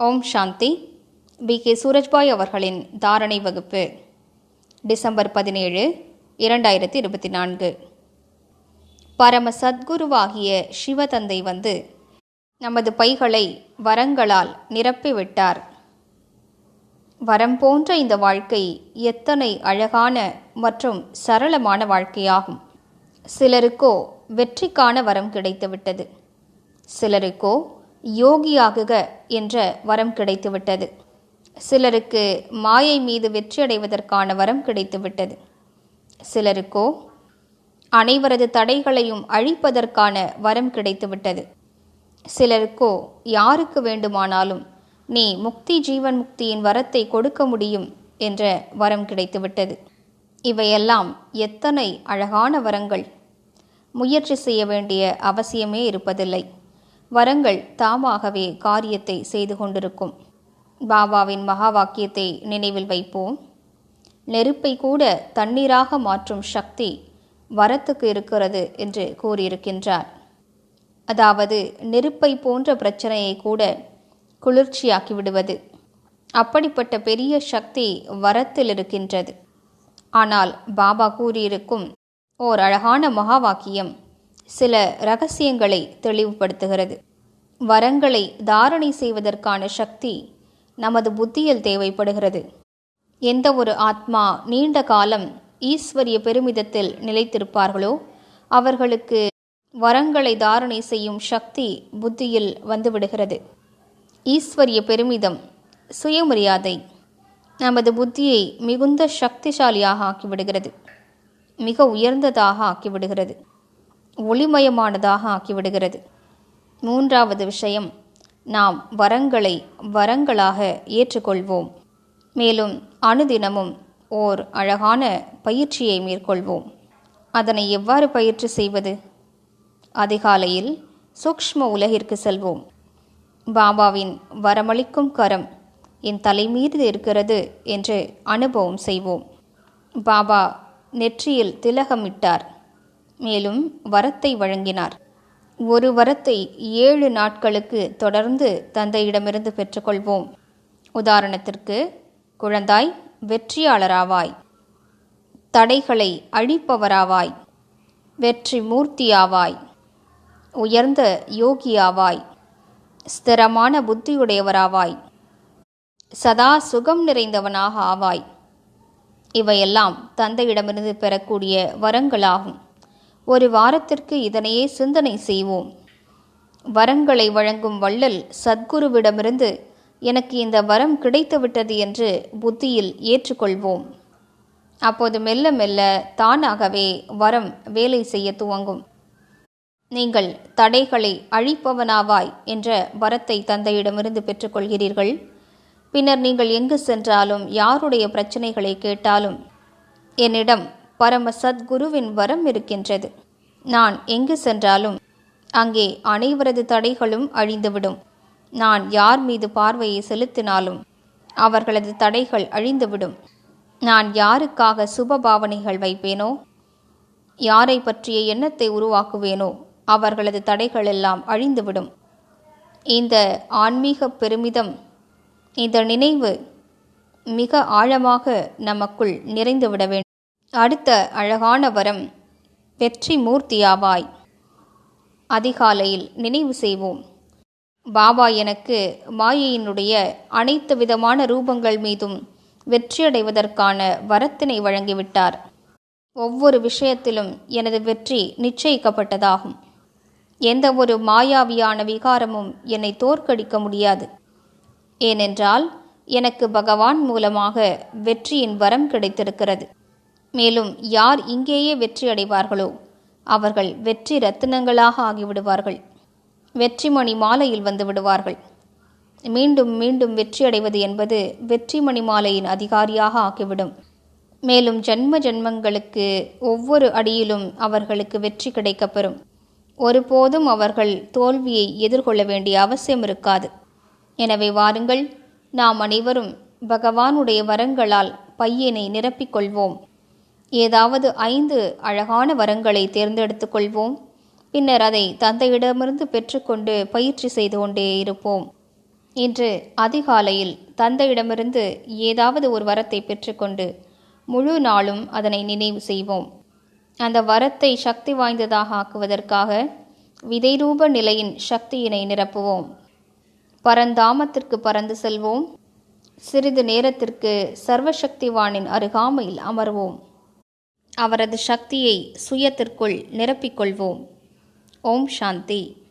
ஓம் சாந்தி. B. K. Surajbhai அவர்களின் தாரணை வகுப்பு டிசம்பர் பதினேழு இரண்டாயிரத்தி இருபத்தி நான்கு. பரம சத்குருவாகிய சிவதந்தை வந்து நமது பைகளை வரங்களால் நிரப்பிவிட்டார் வரம் போன்ற இந்த வாழ்க்கை எத்தனை அழகான மற்றும் சரளமான வாழ்க்கையாகும். சிலருக்கோ வெற்றிக்கான வரம் கிடைத்துவிட்டது. சிலருக்கோ யோகியாகுக என்ற வரம் கிடைத்துவிட்டது. சிலருக்கு மாயை மீது வெற்றியடைவதற்கான வரம் கிடைத்துவிட்டது. சிலருக்கோ அனைவரது தடைகளையும் அழிப்பதற்கான வரம் கிடைத்துவிட்டது. சிலருக்கோ யாருக்கு வேண்டுமானாலும் நீ முக்தி ஜீவன் முக்தியின் வரத்தை கொடுக்க முடியும் என்ற வரம் கிடைத்துவிட்டது. இவையெல்லாம் எத்தனை அழகான வரங்கள். முயற்சி செய்ய வேண்டிய அவசியமே இருப்பதில்லை. வரங்கள் தாமாகவே காரியத்தை செய்து கொண்டிருக்கும். பாபாவின் மகா வாக்கியத்தை நினைவில் வைப்போம். நெருப்பை கூட தண்ணீராக மாற்றும் சக்தி வரத்துக்கு இருக்கிறது என்று கூறியிருக்கின்றார். அதாவது நெருப்பை போன்ற பிரச்சனையை கூட குளிர்ச்சியாக்கி விடுவது. அப்படிப்பட்ட பெரிய சக்தி வரத்தில் இருக்கின்றது. ஆனால் பாபா கூறியிருக்கும் ஓர் அழகான மகா வாக்கியம் சில ரகசியங்களை தெளிவுபடுத்துகிறது. வரங்களை தாரணை செய்வதற்கான சக்தி நமது புத்தியில் தேவைப்படுகிறது. எந்த ஒரு ஆத்மா நீண்ட காலம் ஈஸ்வரிய பெருமிதத்தில் நிலைத்திருப்பார்களோ அவர்களுக்கு வரங்களை தாரணை செய்யும் சக்தி புத்தியில் வந்துவிடுகிறது. ஈஸ்வரிய பெருமிதம் சுயமரியாதை நமது புத்தியை மிகுந்த சக்திசாலியாக ஆக்கிவிடுகிறது. மிக உயர்ந்ததாக ஆக்கிவிடுகிறது. ஒளிமயமானதாக ஆக்கிவிடுகிறது. மூன்றாவது விஷயம். நாம் வரங்களை வரங்களாக ஏற்றுக்கொள்வோம். மேலும் அனுதினமும் ஓர் அழகான பயிற்சியை மேற்கொள்வோம். அதனை எவ்வாறு பயிற்சி செய்வது? அதிகாலையில் சூக்ஷ்ம உலகிற்கு செல்வோம். பாபாவின் வரமளிக்கும் கரம் என் தலை மீது இருக்கிறது என்று அனுபவம் செய்வோம். பாபா நெற்றியில் திலகமிட்டார். மேலும் வரத்தை வழங்கினார். ஒரு வரத்தை ஏழு நாட்களுக்கு தொடர்ந்து தந்தையிடமிருந்து பெற்றுக்கொள்வோம். உதாரணத்திற்கு குழந்தாய் வெற்றியாளராவாய். தடைகளை அழிப்பவராவாய். வெற்றி மூர்த்தியாவாய் உயர்ந்த யோகியாவாய். ஸ்திரமான புத்தியுடையவராவாய். சதா சுகம் நிறைந்தவனாக ஆவாய். இவையெல்லாம் தந்தையிடமிருந்து பெறக்கூடிய வரங்களாகும். ஒரு வாரத்திற்கு இதனையே சிந்தனை செய்வோம். வரங்களை வழங்கும் வள்ளல் சத்குருவிடமிருந்து எனக்கு இந்த வரம் கிடைத்துவிட்டது என்று புத்தியில் ஏற்றுக்கொள்வோம். அப்போது மெல்ல மெல்ல தானாகவே வரம் வேலை செய்ய துவங்கும். நீங்கள் தடைகளை அழிப்பவனாவாய் என்ற வரத்தை தந்தையிடமிருந்து பெற்றுக்கொள்கிறீர்கள். பின்னர் நீங்கள் எங்கு சென்றாலும் யாருடைய பிரச்சனைகளை கேட்டாலும் என்னிடம் பரம சத்குருவின் வரம் இருக்கின்றது. நான் எங்கு சென்றாலும் அங்கே அனைவரது தடைகளும் அழிந்துவிடும். நான் யார் மீது பார்வையை செலுத்தினாலும் அவர்களது தடைகள் அழிந்துவிடும். நான் யாருக்காக சுப பாவனைகள் வைப்பேனோ யாரை பற்றிய எண்ணத்தை உருவாக்குவேனோ அவர்களது தடைகள் எல்லாம் அழிந்துவிடும். இந்த ஆன்மீக பெருமிதம் இந்த நினைவு மிக ஆழமாக நமக்குள் நிறைந்துவிட வேண்டும். அடுத்த அழகான வரம் வெற்றி மூர்த்தியாவாய். அதிகாலையில் நினைவு செய்வோம். பாபா எனக்கு மாயையினுடைய அனைத்து விதமான ரூபங்கள் மீதும் வெற்றியடைவதற்கான வரத்தினை வழங்கிவிட்டார். ஒவ்வொரு விஷயத்திலும் எனது வெற்றி நிச்சயிக்கப்பட்டதாகும். எந்த ஒரு மாயாவியான விகாரமும் என்னை தோற்கடிக்க முடியாது. ஏனென்றால் எனக்கு பகவான் மூலமாக வெற்றியின் வரம் கிடைத்திருக்கிறது. மேலும் யார் இங்கேயே வெற்றி அடைவார்களோ அவர்கள் வெற்றி ரத்தினங்களாக ஆகிவிடுவார்கள். வெற்றிமணி மாலையில் வந்து விடுவார்கள். மீண்டும் மீண்டும் வெற்றி அடைவது என்பது வெற்றிமணி மாலையின் அதிகாரியாக ஆக்கிவிடும் மேலும் ஜென்ம ஜென்மங்களுக்கு ஒவ்வொரு அடியிலும் அவர்களுக்கு வெற்றி கிடைக்கப்பெறும். ஒருபோதும் அவர்கள் தோல்வியை எதிர்கொள்ள வேண்டிய அவசியம் இருக்காது. எனவே வாருங்கள் நாம் அனைவரும் பகவானுடைய வரங்களால் பையனை நிரப்பிக்கொள்வோம் ஏதாவது ஐந்து அழகான வரங்களை தேர்ந்தெடுத்து கொள்வோம் பின்னர் அதை தந்தையிடமிருந்து பெற்றுக்கொண்டு பயிற்சி செய்து கொண்டே இருப்போம். இன்று அதிகாலையில் தந்தையிடமிருந்து ஏதாவது ஒரு வரத்தை பெற்றுக்கொண்டு முழு நாளும் அதனை நினைவு செய்வோம். அந்த வரத்தை சக்தி வாய்ந்ததாக ஆக்குவதற்காக விதைரூப நிலையின் சக்தியினை நிரப்புவோம். பரந்தாமத்திற்கு பறந்து செல்வோம். சிறிது நேரத்திற்கு சர்வசக்திவானின் அருகாமையில் அமர்வோம். அவரது சக்தியை சுயத்திற்குள் நிரப்பிக்கொள்வோம். ஓம் சாந்தி.